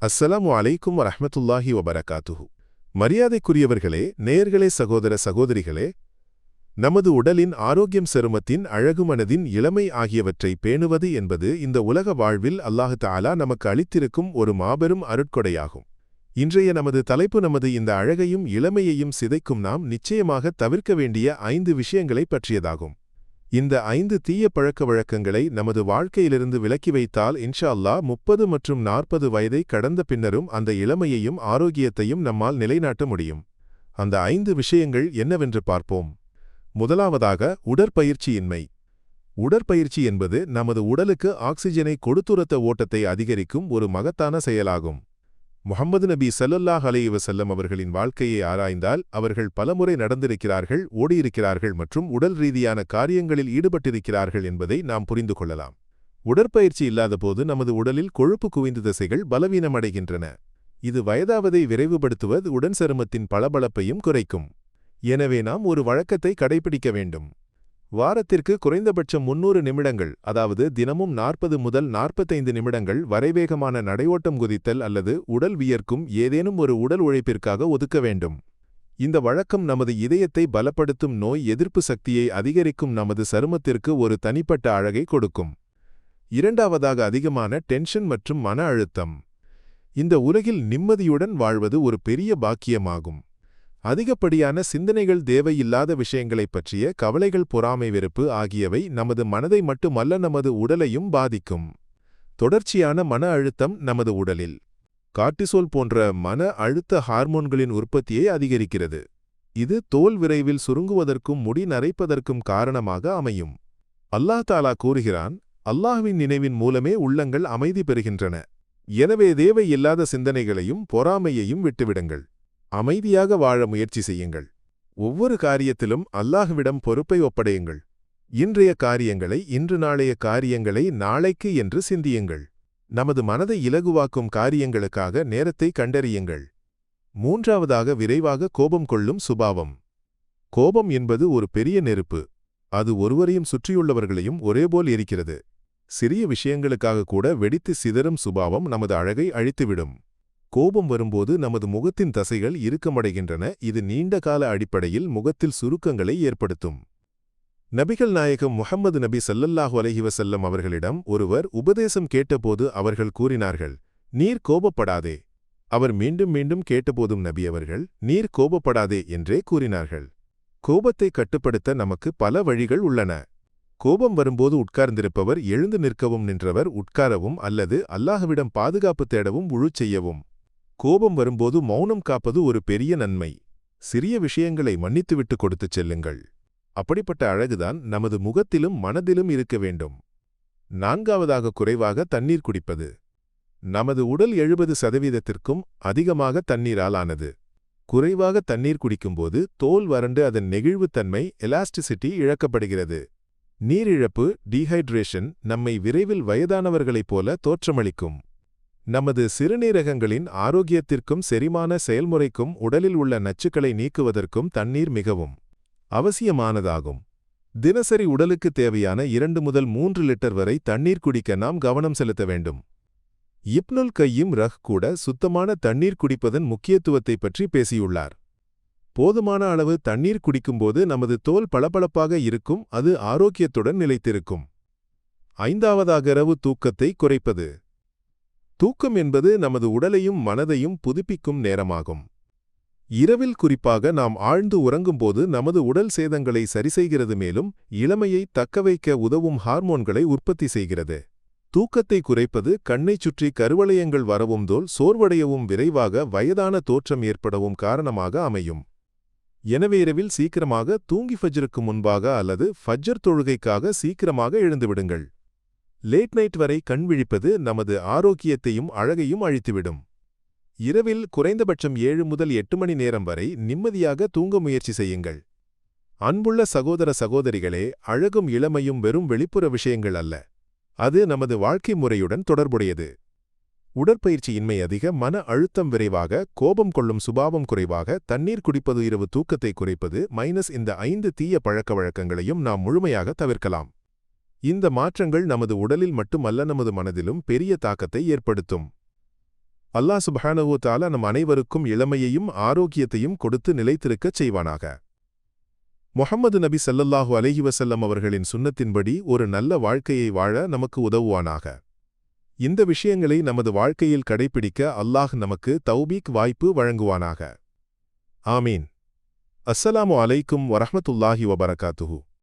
அஸ்ஸலாமு அலைக்கும் வரஹ்மத்துல்லாஹி வபரகாத்துஹு. மரியாதைக்குரியவர்களே நேயர்களே சகோதர சகோதரிகளே நமது உடலின் ஆரோக்கியம் செருமத்தின் அழகு மனதின் இளமை ஆகியவற்றை பேணுவது என்பது இந்த உலக வாழ்வில் அல்லாஹு தாலா நமக்கு அளித்திருக்கும் ஒரு மாபெரும் அருட்கொடையாகும். இன்றைய நமது தலைப்பு நமது இந்த அழகையும் இளமையையும் சிதைக்கும் நாம் நிச்சயமாக தவிர்க்க வேண்டிய ஐந்து விஷயங்களைப் பற்றியதாகும். இந்த ஐந்து தீய பழக்க வழக்கங்களை நமது வாழ்க்கையிலிருந்து விலக்கி வைத்தால் இன்ஷா முப்பது மற்றும் நாற்பது வயதை கடந்த பின்னரும் அந்த இளமையையும் ஆரோக்கியத்தையும் நம்மால் நிலைநாட்ட முடியும். அந்த ஐந்து விஷயங்கள் என்னவென்று பார்ப்போம். முதலாவதாக உடற்பயிற்சியின்மை. உடற்பயிற்சி என்பது நமது உடலுக்கு ஆக்சிஜனை கொடுத்துரத்த ஓட்டத்தை அதிகரிக்கும் ஒரு மகத்தான செயலாகும். முகமது நபி சல்லல்லாஹ் அலைஹி வஸல்லம் அவர்களின் வாழ்க்கையை ஆராய்ந்தால் அவர்கள் பலமுறை நடந்திருக்கிறார்கள் ஓடியிருக்கிறார்கள் மற்றும் உடல் ரீதியான காரியங்களில் ஈடுபட்டிருக்கிறார்கள் என்பதை நாம் புரிந்து கொள்ளலாம். உடற்பயிற்சி இல்லாதபோது நமது உடலில் கொழுப்பு குவிந்த திசைகள் பலவீனமடைகின்றன. இது வயதாவதை விரைவுபடுத்துவது உடன் சருமத்தின் பளபளப்பையும் குறைக்கும். எனவே நாம் ஒரு வழக்கத்தை கடைபிடிக்க வேண்டும். வாரத்திற்கு குறைந்தபட்சம் முன்னூறு நிமிடங்கள் அதாவது தினமும் நாற்பது முதல் நாற்பத்தைந்து நிமிடங்கள் வரைவேகமான நடையோட்டம் குதித்தல் அல்லது உடல் வியர்க்கும் ஏதேனும் ஒரு உடல் உழைப்பிற்காக ஒதுக்க வேண்டும். இந்த வழக்கம் நமது இதயத்தை பலப்படுத்தும் நோய் எதிர்ப்பு சக்தியை அதிகரிக்கும் நமது சருமத்திற்கு ஒரு தனிப்பட்ட அழகை கொடுக்கும். இரண்டாவதாக அதிகமான டென்ஷன் மற்றும் மன அழுத்தம். இந்த உலகில் நிம்மதியுடன் வாழ்வது ஒரு பெரிய பாக்கியமாகும். அதிகப்படியான சிந்தனைகள் தேவையில்லாத விஷயங்களைப் பற்றிய கவலைகள் பொறாமை வெறுப்பு ஆகியவை நமது மனதை மட்டுமல்ல நமது உடலையும் பாதிக்கும். தொடர்ச்சியான மன அழுத்தம் நமது உடலில். கார்டிசோல் போன்ற மன அழுத்த ஹார்மோன்களின் உற்பத்தியை அதிகரிக்கிறது. இது தோல் விரைவில் சுருங்குவதற்கும் முடி நரைப்பதற்கும் காரணமாக அமையும். அல்லாஹ் தாலா கூறுகிறான் அல்லாஹ்வின் நினைவின் மூலமே உள்ளங்கள் அமைதி பெறுகின்றன. எனவே தேவையில்லாத சிந்தனைகளையும் பொறாமையையும் விட்டுவிடுங்கள். அமைதியாக வாழ முயற்சி செய்யுங்கள். ஒவ்வொரு காரியத்திலும் அல்லாஹ்விடம் பொறுப்பை ஒப்படையுங்கள். இன்றைய காரியங்களை இன்று நாளைய காரியங்களை நாளைக்கு என்று சிந்தியுங்கள். நமது மனதை இலகுவாக்கும் காரியங்களுக்காக நேரத்தை கண்டறியுங்கள். மூன்றாவதாக விரைவாக கோபம் கொள்ளும் சுபாவம். கோபம் என்பது ஒரு பெரிய நெருப்பு. அது ஒருவரையும் சுற்றியுள்ளவர்களையும் ஒரேபோல் இருக்கிறது சிறிய விஷயங்களுக்காக கூட வெடித்து சிதறும் சுபாவம் நமது அழகை அழித்துவிடும். கோபம் வரும்போது நமது முகத்தின் தசைகள் இறுக்கமடைகின்றன. இது நீண்ட கால அடிப்படையில் முகத்தில் சுருக்கங்களை ஏற்படுத்தும். நபிகள் நாயகம் முஹம்மது நபி சல்லல்லாஹு அலஹிவசல்லம் அவர்களிடம் ஒருவர் உபதேசம் கேட்டபோது அவர்கள் கூறினார்கள் நீர் கோபப்படாதே. அவர் மீண்டும் மீண்டும் கேட்டபோதும் நபி அவர்கள் நீர் கோபப்படாதே என்றே கூறினார்கள். கோபத்தை கட்டுப்படுத்த நமக்கு பல வழிகள் உள்ளன. கோபம் வரும்போது உட்கார்ந்திருப்பவர் எழுந்து நிற்கவும் நின்றவர் உட்காரவும் அல்லது அல்லாஹுவிடம் பாதுகாப்பு தேடவும் உழு செய்யவும். கோபம் வரும்போது மௌனம் காப்பது ஒரு பெரிய நன்மை. சிறிய விஷயங்களை மன்னித்துவிட்டு கொடுத்துச் செல்லுங்கள். அப்படிப்பட்ட அழகுதான் நமது முகத்திலும் மனதிலும் இருக்க வேண்டும். நான்காவதாக குறைவாக தண்ணீர் குடிப்பது. நமது உடல் எழுபது சதவீதத்திற்கும் அதிகமாக தண்ணீரால் ஆனது குறைவாக தண்ணீர் குடிக்கும்போது தோல் வறண்டு அதன் நெகிழ்வுத்தன்மை எலாஸ்டிசிட்டி இழக்கப்படுகிறது. நீரிழப்பு டீஹைட்ரேஷன் நம்மை விரைவில் வயதானவர்களைப் போல தோற்றமளிக்கும். நமது சிறுநீரகங்களின் ஆரோக்கியத்திற்கும் செரிமான செயல்முறைக்கும் உடலில் உள்ள நச்சுக்களை நீக்குவதற்கும் தண்ணீர் மிகவும் அவசியமானதாகும். தினசரி உடலுக்கு தேவையான இரண்டு முதல் மூன்று லிட்டர் வரை தண்ணீர் குடிக்க நாம் கவனம் செலுத்த வேண்டும். இப்னுல் கையும் ரஹ் கூட சுத்தமான தண்ணீர் குடிப்பதன் முக்கியத்துவத்தை பற்றி பேசியுள்ளார். போதுமான அளவு தண்ணீர் குடிக்கும்போது நமது தோல் பளபளப்பாக இருக்கும் அது ஆரோக்கியத்துடன் நிலைத்திருக்கும். ஐந்தாவதாக இரவு தூக்கத்தை குறைப்பது. தூக்கம் என்பது நமது உடலையும் மனதையும் புதுப்பிக்கும் நேரமாகும். இரவில் குறிப்பாக நாம் ஆழ்ந்து உறங்கும்போது நமது உடல் சேதங்களை சரிசெய்கிறது மேலும் இளமையை தக்கவைக்க உதவும் ஹார்மோன்களை உற்பத்தி செய்கிறது. தூக்கத்தை குறைப்பது கண்ணைச் சுற்றி கருவளையங்கள் வரவும் தோல் சோர்வடையவும் விரைவாக வயதான தோற்றம் ஏற்படவும் காரணமாக அமையும். எனவே இரவில் சீக்கிரமாக தூங்கி ஃபஜ்ருக்கு முன்பாக அல்லது ஃபஜ்ஜர் தொழுகைக்காக சீக்கிரமாக எழுந்துவிடுங்கள். லேட் நைட் வரை கண் விழிப்பது நமது ஆரோக்கியத்தையும் அழகையும் அழித்துவிடும். இரவில் குறைந்தபட்சம் ஏழு முதல் எட்டு மணி நேரம் வரை நிம்மதியாக தூங்க முயற்சி செய்யுங்கள். அன்புள்ள சகோதர சகோதரிகளே அழகும் இளமையும் வெறும் வெளிப்புற விஷயங்கள் அல்ல. அது நமது வாழ்க்கை முறையுடன் தொடர்புடையது. உடற்பயிற்சியின்மை அதிக மன அழுத்தம் விரைவாக கோபம் கொள்ளும் சுபாவம் குறைவாக தண்ணீர் குடிப்பது இரவு தூக்கத்தை குறைப்பது மைனஸ் இந்த ஐந்து தீய பழக்க வழக்கங்களையும் நாம் முழுமையாக தவிர்க்கலாம். இந்த மாற்றங்கள் நமது உடலில் மட்டுமல்ல நமது மனதிலும் பெரிய தாக்கத்தை ஏற்படுத்தும். அல்லாஹ் சுபஹானவோ தாலா நம் அனைவருக்கும் இளமையையும் ஆரோக்கியத்தையும் கொடுத்து நிலைத்திருக்கச் செய்வானாக. முஹம்மது நபி சல்லல்லாஹு அலஹி வசல்லம் அவர்களின் சுன்னத்தின்படி ஒரு நல்ல வாழ்க்கையை வாழ நமக்கு உதவுவானாக. இந்த விஷயங்களை நமது வாழ்க்கையில் கடைபிடிக்க அல்லாஹ் நமக்கு தௌபீக் வாய்ப்பு வழங்குவானாக. ஆமீன். அஸ்ஸலாமு அலைக்கும் வரஹ்மத்துல்லாஹி வபரகாத்துஹூ.